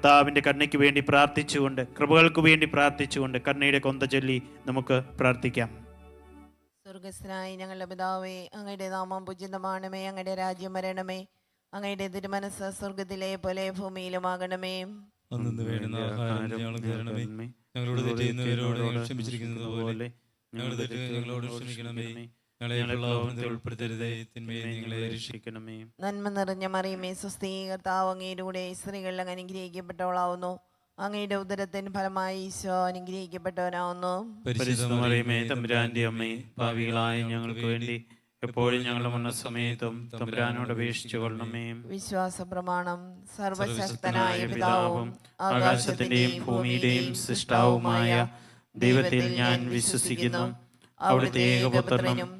കർത്താവിന്റെ കരുണയ്ക്ക് വേണ്ടി പ്രാർത്ഥിച്ചുകൊണ്ട് കൃപകൾക്ക് വേണ്ടി പ്രാർത്ഥിച്ചുകൊണ്ട് കരുണയുടെ കൊന്ത ചൊല്ലി നമുക്ക് പ്രാർത്ഥിക്കാം. സ്വർഗസ്ഥനായി ഞങ്ങളുടെ പിതാവേ അങ്ങയുടെ നാമം പൂജിതമാണമേ അങ്ങയുടെ രാജ്യം വരണമേ അങ്ങയുടെ തിരുമനസ് സ്വർഗത്തിലെ പോലെ ഭൂമിയിലുമാകണമേ. അന്നു വേണ്ടുന്ന ആഹാരം ഞങ്ങൾക്ക് തരണമേ. ഞങ്ങളോട് തെറ്റ് ചെയ്യുന്നവരോട് ഞങ്ങൾ ക്ഷമിച്ചിരിക്കുന്നത് പോലെ ഞങ്ങളുടെ തെറ്റ് ഞങ്ങളോട് ക്ഷമിക്കണമേ. നന്മ നിറഞ്ഞ മറിയമേ സ്വസ്തി കർത്താവ് അങ്ങയുടെ സ്ത്രീകൾ അങ്ങ് അനുഗ്രഹിക്കപ്പെട്ടവളാവുന്നു. അങ്ങയുടെ ഉദരത്തിന് ഫലമായി ഈശോ അനുഗ്രഹിക്കപ്പെട്ടവനാവുന്നു. പരിശുദ്ധമറിയമേ തമ്പുരാന്റെ അമ്മേ ഭാവികളായ ഞങ്ങൾക്ക് വേണ്ടി എപ്പോഴും ഞങ്ങളുടെ മരണസമയത്തും തമ്പുരാനോട് അപേക്ഷിച്ചു കൊള്ളണമേ. വിശ്വാസ പ്രമാണം സർവശക്തനായ പിതാവും ആകാശത്തിന്റെയും ഭൂമിയുടെയും സൃഷ്ടാവുമായ ദൈവത്തിൽ ഞാൻ വിശ്വസിക്കുന്നു. അവിടുത്തെ ഏകപുത്രനും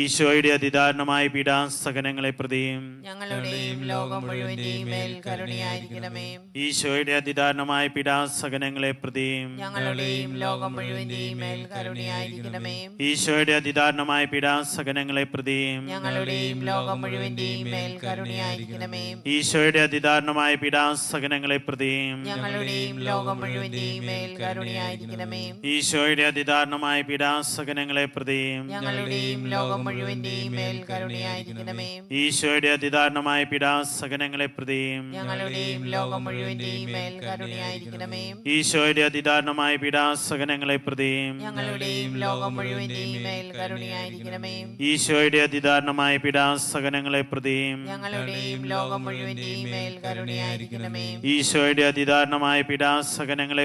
ഈശോയുടെ അതിദാരണമായ പീഡാസകനങ്ങളെ പ്രതിയും ഞങ്ങളുടെയും ലോകം മുഴുവന്റെയും മേൽ കരുണയായിരിക്കണമേ. ഈശോയുടെ അതിദാരണമായ പീഡാസകനങ്ങളെ പ്രതിയും ഞങ്ങളുടെയും ലോകം മുഴുവന്റെയും മേൽ കരുണയായിരിക്കണമേ. ഈശോയുടെ അതിദാരണമായ പീഡാസകനങ്ങളെ പ്രതിയും ഞങ്ങളുടെയും ലോകം മുഴുവന്റെയും മേൽ കരുണയായിരിക്കണമേ. ഈശോയുടെ അതിദാരണമായ പീഡാസകനങ്ങളെ പ്രതിയും ഞങ്ങളുടെയും ലോകം മുഴുവന്റെയും മേൽ കരുണയായിരിക്കണമേ. ഈശോയുടെ അതിദാരണമായ പീഡാസകനങ്ങളെ പ്രതിയും ഞങ്ങളുടെയും ലോകം മുഴുവന്റെയും മേൽ കരുണയായിരിക്കണമേ ഈശോയുടെ അതിദാരണമായ പീഡാസകനങ്ങളെ പ്രതിയും ഞങ്ങളുടെയും ലോകം മുഴുവന്റെയും മേൽ കരുണയായിരിക്കണമേ ഈശോയുടെ അതിദാരുണമായ പീഡാസകനങ്ങളെ പ്രതിയും ഞങ്ങളുടെയും ലോകം മുഴുവന്റെയും മേൽ കരുണയായിരിക്കണമേ ഈശോയുടെ അതിദാരണമായ പീഡാസകനങ്ങളെ പ്രതിയും ഞങ്ങളുടെയും ലോകം മുഴുവന്റെയും മേൽ കരുണയായിരിക്കണമേ ഈശോയുടെ അതിദാരണമായ പിടാ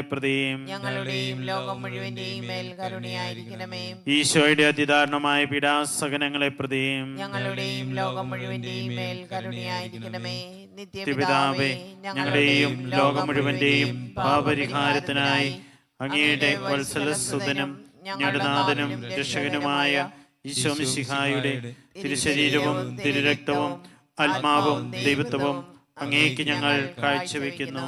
പ്രതിയും ഞങ്ങളുടെയും ലോകം മുഴുവന്റെയും മേൽ കരുണയായിരിക്കണമേ ഈശോയുടെ അതിദാരുണമായ പീഡാസകനങ്ങളെ പ്രതിയും ഞങ്ങളുടെയും ലോകം മുഴുവന്റെയും മേൽ കരുണയായിരിക്കണമേ. പിതാവേ നിത്യപിതാവേ ഞങ്ങളുടെയും ലോകം മുഴുവന്റെയും പാപരിഹാരത്തിനായി അങ്ങയുടെ വത്സലസുതനും ഞങ്ങളുടെ നാഥനും രക്ഷകനുമായ ഈശോ മിശിഹായുടെ തിരുശരീരവും തിരുരക്തവും ആത്മാവും ദൈവത്വവും അങ്ങേക്ക് ഞങ്ങൾ കാഴ്ചവെക്കുന്നു.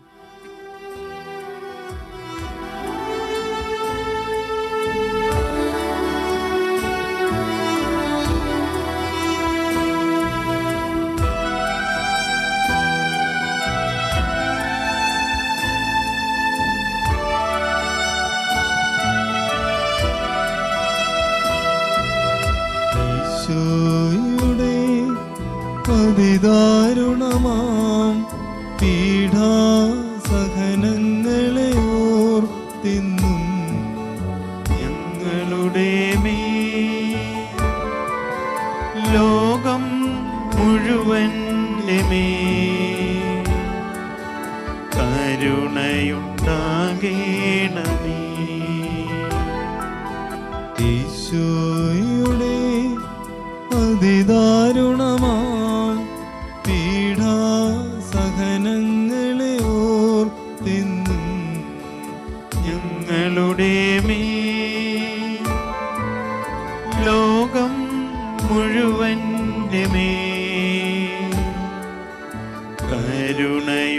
അതിദാരുണമാം പീഠാസഹനങ്ങളെ ഓർത്തിന്നും ഞങ്ങളുടെ മേ ലോകം മുഴുവൻ മേ കരുണയുണ്ടാകേണമേ. ഈശോയുടെ അതിദാരുണമാം.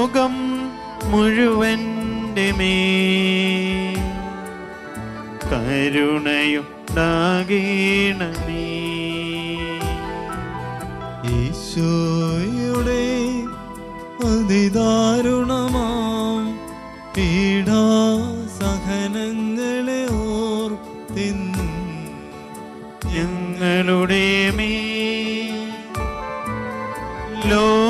ലോകം മുഴുവന്റെ മേൽ അതിദാരുണമാം ഈശോയുടെ അതിദാരുണമാം പീഠാസഹനങ്ങളെ ഓർത്തിന്നും ഞങ്ങളുടെ മേ ലോകം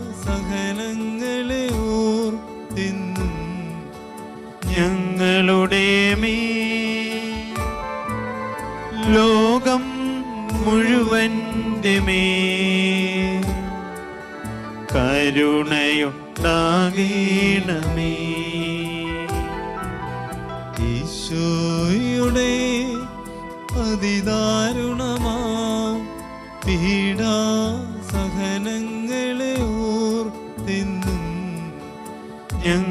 മുഴുവന്റെ മേൽ ഈശോയുടെ ഈശോയുടെ പീഡാ സഹനങ്ങളെ ഓർത്തെന്നും ഞങ്ങളുടെ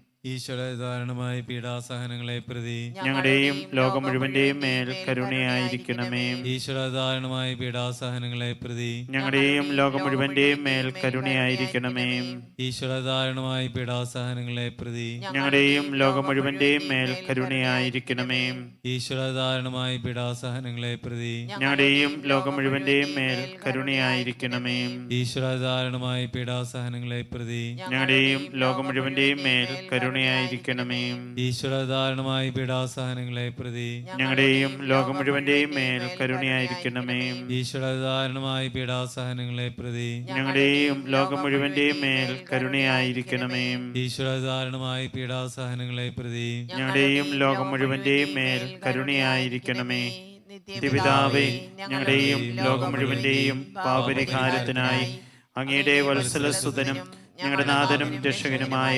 ഈശ്വരധാരണമായ പീഡാസഹനങ്ങളെ പ്രതി ഞങ്ങളുടെയും ലോകം മുഴുവന്റെയും മേൽ കരുണയായിരിക്കണമേ. ഈശ്വരധാരണമായ പീഡാസഹനങ്ങളെ പ്രതി ഞങ്ങളുടെയും ലോകം മുഴുവന്റെയും മേൽ കരുണയായിരിക്കണമേ. ഈശ്വരധാരണമായ പീഡാസഹനങ്ങളെ പ്രതി ഞങ്ങളുടെയും ലോകം മുഴുവന്റെയും മേൽ കരുണയായിരിക്കണമേ. ഈശ്വരധാരണമായ പീഡാസഹനങ്ങളെ പ്രതി ഞങ്ങളുടെയും ലോകം മുഴുവന്റെയും മേൽ കരുണയായിരിക്കണമേ. ഈശ്വരധാരണമായ പീഡാസഹനങ്ങളെ പ്രതി ഞങ്ങളുടെയും ലോകം മുഴുവന്റെയും മേൽ കരുണയായിരിക്കണമേ. ഈശ്വരധാരണമായ പീഡാസഹനങ്ങളെ പ്രതി ഞങ്ങളുടെയും ലോകം മുഴുവന്റെയും മേൽ കരുണയായിരിക്കണമേ. ഈശ്വരധാരണമായ പീഡാസഹനങ്ങളെ പ്രതി ഞങ്ങളുടെയും ലോകം മുഴുവന്റെയും മേൽ കരുണയായിരിക്കണമേ. ഈശ്വരധാരണമായ പീഡാസഹനങ്ങളെ പ്രതി ഞങ്ങളുടെയും ലോകം മുഴുവന്റെയും മേൽ കരുണയായിരിക്കണമേ. പിതാവേ ഞങ്ങളുടെയും ലോകം മുഴുവന്റെയും പാപരിഹാരത്തിനായി അങ്ങയുടെ വത്സലസുതനും ഞങ്ങളുടെ നാഥനും രക്ഷകനുമായ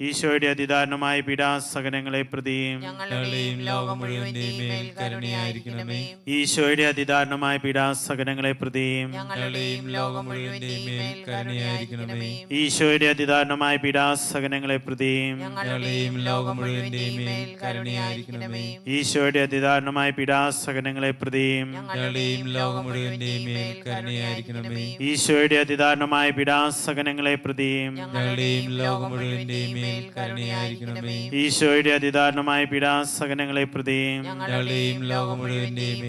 ഈശോയുടെ അതിദാരണമായ പീഡാസകനങ്ങളെ പ്രതിയും ഈശോയുടെ അതിദാരണമായ പീഡാസകനങ്ങളെ പ്രതിയും ഈശോയുടെ അതിദാരണമായ പീഡാസകനങ്ങളെ പ്രതിയും ഈശോയുടെ അതിദാരണമായ പീഡാസകനങ്ങളെ പ്രതിയും ഈശോയുടെ അതിദാരണമായ പീഡാസകനങ്ങളെ പ്രതിയും ലോകം മുഴുവന്റെയും ഈശോയുടെ അതിദാരണമായ പീഡാസകനങ്ങളെ പ്രതിയും ഞങ്ങളുടെയും ലോകം മുഴുവന്റെയും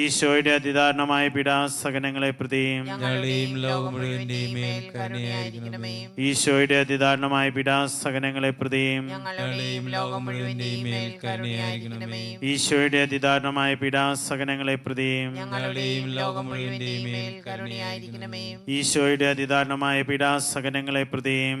ഈശോയുടെ അതിദാരണമായ പീഡാസകനങ്ങളെ പ്രതി ഞങ്ങളുടെയും ലോകം മുഴുവന്റെയും കരുണയായിരിക്കണമേ. ഈശോയുടെ അതിദാരണമായ പീഡാസകനങ്ങളെ പ്രതി ഞങ്ങളുടെയും ലോകം മുഴുവന്റെയും കരുണയായിരിക്കണമേ. ഈശോയുടെ അതിദാരണമായ പീഡാസകനങ്ങളെ പ്രതി ഞങ്ങളുടെയും ലോകം മുഴുവന്റെയും കരുണയായിരിക്കണമേ. ഈശോയുടെ അതിദാരണമായ പീഡാസകനങ്ങളെ പ്രതിയും